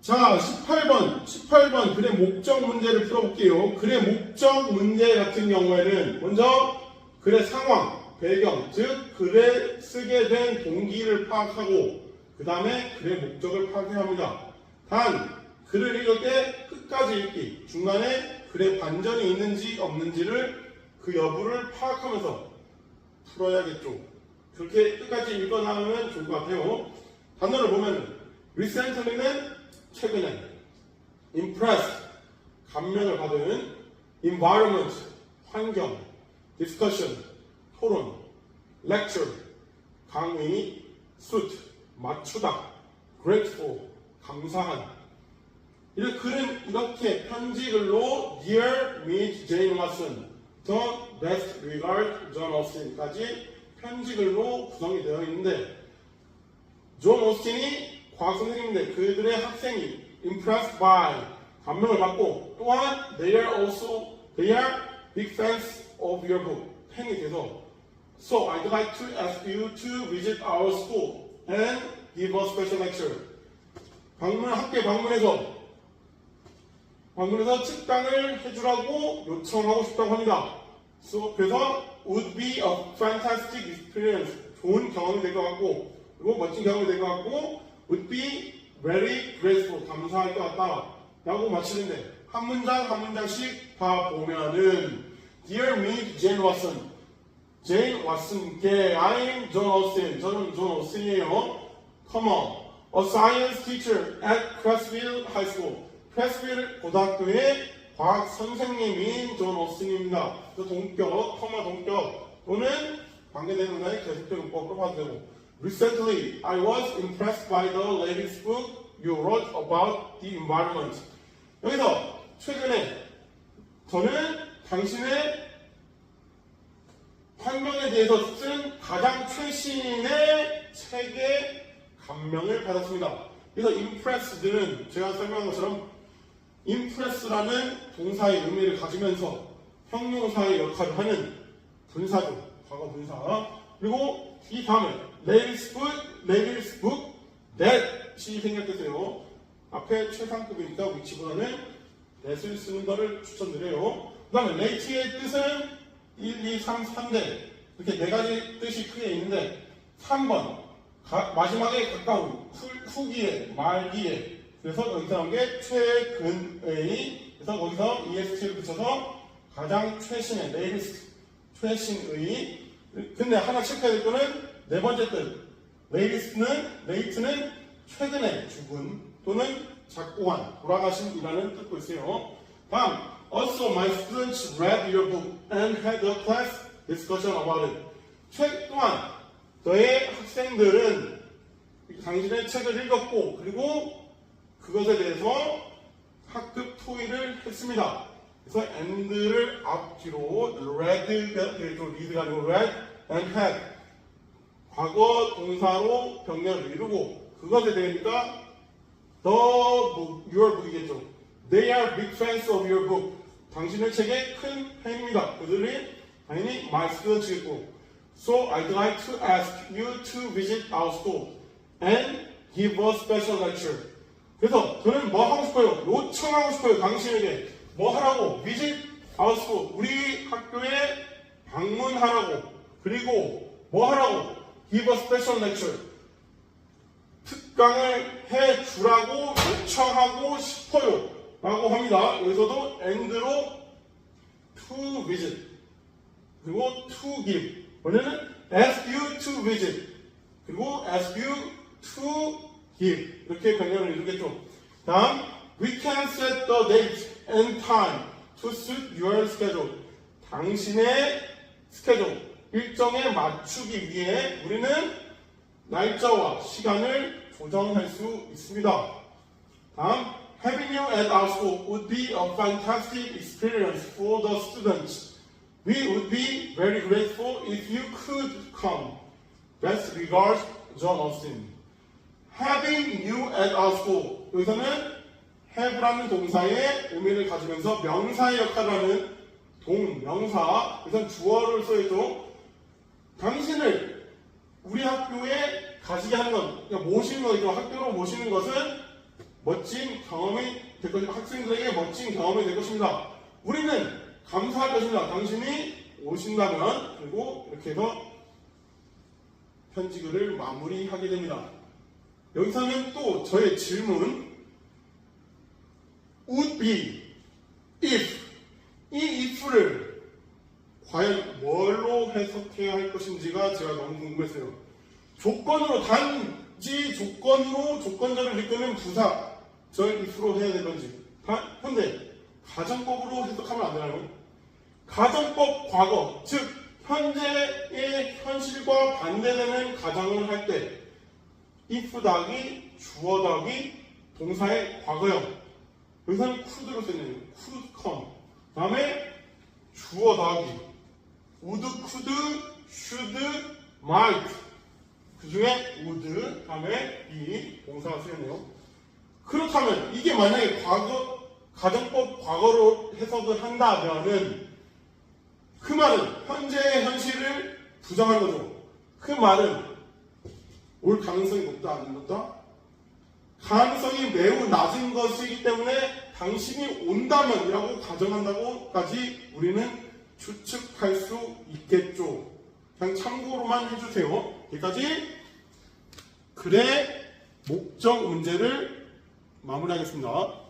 자, 18번. 18번 글의 목적 문제를 풀어볼게요. 글의 목적 문제 같은 경우에는 먼저 글의 상황, 배경, 즉 글에 쓰게 된 동기를 파악하고 그 다음에 글의 목적을 파악해야 합니다. 단, 글을 읽을 때 끝까지 읽기, 중간에 글의 반전이 있는지 없는지를 그 여부를 파악하면서 풀어야겠죠. 그렇게 끝까지 읽어나가면 좋을 것 같아요. 단어를 보면 recently는 최근에 impressed 감명을 받은 environment 환경 discussion 토론 lecture 강의 suit 맞추다 grateful 감사한 이 글은 이렇게 편지글로 Dear Miss Jane Watson, the best regard John Austen까지 편지글로 구성이 되어 있는데 존 오스틴이 과학 선생님인데 그들의 학생이 impressed by 감명을 받고 또한 they are also they are big fans of your book 팬이 돼서 so I'd like to ask you to visit our school and give a special lecture 방문 학교 방문해서 방문해서 측당을 해주라고 요청하고 싶다고 합니다. So, 그래서 would be a fantastic experience. 좋은 경험이 될 것 같고 그리고 멋진 경험이 될 것 같고 would be very grateful. 감사할 것 같다. 라고 마치는데 한 문장 한 문장씩 다 보면은 Dear me, Jane Watson. 제인 왓슨께 I'm John Austin. 저는 존 오스틴이에요. Come on. A science teacher at Crestville High School. 크레스빌 고등학교의 과학 선생님인 존 오스틴입니다. 그 동격, 커마 동격 또는 관계되는 문화의 계속적인 문법으로 봐도 되고 Recently, I was impressed by the latest book you wrote about the environment. 여기서 최근에 저는 당신의 환경에 대해서 쓴 가장 최신의 책에 감명을 받았습니다. 그래서 impressed는 제가 설명한 것처럼 impress라는 동사의 의미를 가지면서 형용사의 역할을 하는 분사죠. 과거 분사. 그리고 이 다음에 latest book, latest book, that이 생략됐어요. 앞에 최상급이니까 위치보다는 that을 쓰는 것을 추천드려요. 그 다음에 late의 뜻은 1, 2, 3, 3대 이렇게 네 가지 뜻이 크게 있는데 3번. 가- 마지막에 가까운 후, 후기에 말기에. 그래서 여기서 나온 게 최근의. 그래서 거기서 EST를 붙여서 가장 최신의 latest 최신의. 근데 하나 체크해야 될 거는 네 번째 뜻 latest는 late는 최근에 죽은 또는 작고한 돌아가신이라는 뜻도 있어요 다음 also my students read your book and had a class discussion about it 책 또한 너의 학생들은 당신의 책을 읽었고 그리고 그것에 대해서 학급 토의를 했습니다. 그래서 and를 앞뒤로 read가 되죠. read가 아니고 read and had 과거 동사로 병렬을 이루고 그것에 대니까 book, your book이겠죠. They are big fans of your book. 당신의 책의 큰 팬입니다. 그들이 당연히 my students겠고 So I'd like to ask you to visit our school and give a special lecture. 그래서 저는 뭐 하고 싶어요? 요청하고 싶어요. 당신에게 뭐 하라고? visit our school. 우리 학교에 방문하라고. 그리고 뭐 하라고? A special lecture. 특강을 해 주라고 요청하고 싶어요. 라고 합니다. 여기서도 and로 to visit. 그리고 to give. 원래는 ask you to visit. 그리고 ask you to give. 이렇게 변형을 이루겠죠. 다음, we can set the date and time to suit your schedule. 당신의 스케줄, 일정에 맞추기 위해 우리는 날짜와 시간을 조정할 수 있습니다. 다음, having you at our school would be a fantastic experience for the students. We would be very grateful if you could come. Best regards, John Austin. Having you at our school. 여기서는 have라는 동사의 의미를 가지면서 명사의 역할을 하는 동명사. 그래서 주어를 써야죠. 당신을 우리 학교에 가시게 하는 것, 모시는 거죠. 학교로 모시는 것은 멋진 경험이 될 것입니다. 학생들에게 멋진 경험이 될 것입니다. 우리는 감사할 것입니다. 당신이 오신다면 그리고 이렇게 해서 편지글을 마무리하게 됩니다. 여기서는 또 저의 질문 would be if 이 if를 과연 뭘로 해석해야 할 것인지가 제가 너무 궁금했어요. 조건으로 단지 조건으로 조건절을 이끄는 부사 절 if로 해야 될 건지. 다- 근데 가정법으로 해석하면 안 되나요? 가정법 과거 즉 현재의 현실과 반대되는 가정을 할 때 if 더하기 주어 더하기 동사의 과거형. 여기서는 could로 쓰는 could come. 다음에 주어 더하기 would, could, should, might 그 중에 would 다음에 be 동사가 쓰였네요 그렇다면 이게 만약에 과거 가정법 과거로 해석을 한다면은 그 말은 현재의 현실을 부정하는 거죠. 그 말은 올 가능성이 높다 안 높다? 가능성이 매우 낮은 것이기 때문에 당신이 온다면이라고 가정한다고까지 우리는 추측할 수 있겠죠. 그냥 참고로만 해주세요. 여기까지 글의 목적 문제를 마무리하겠습니다.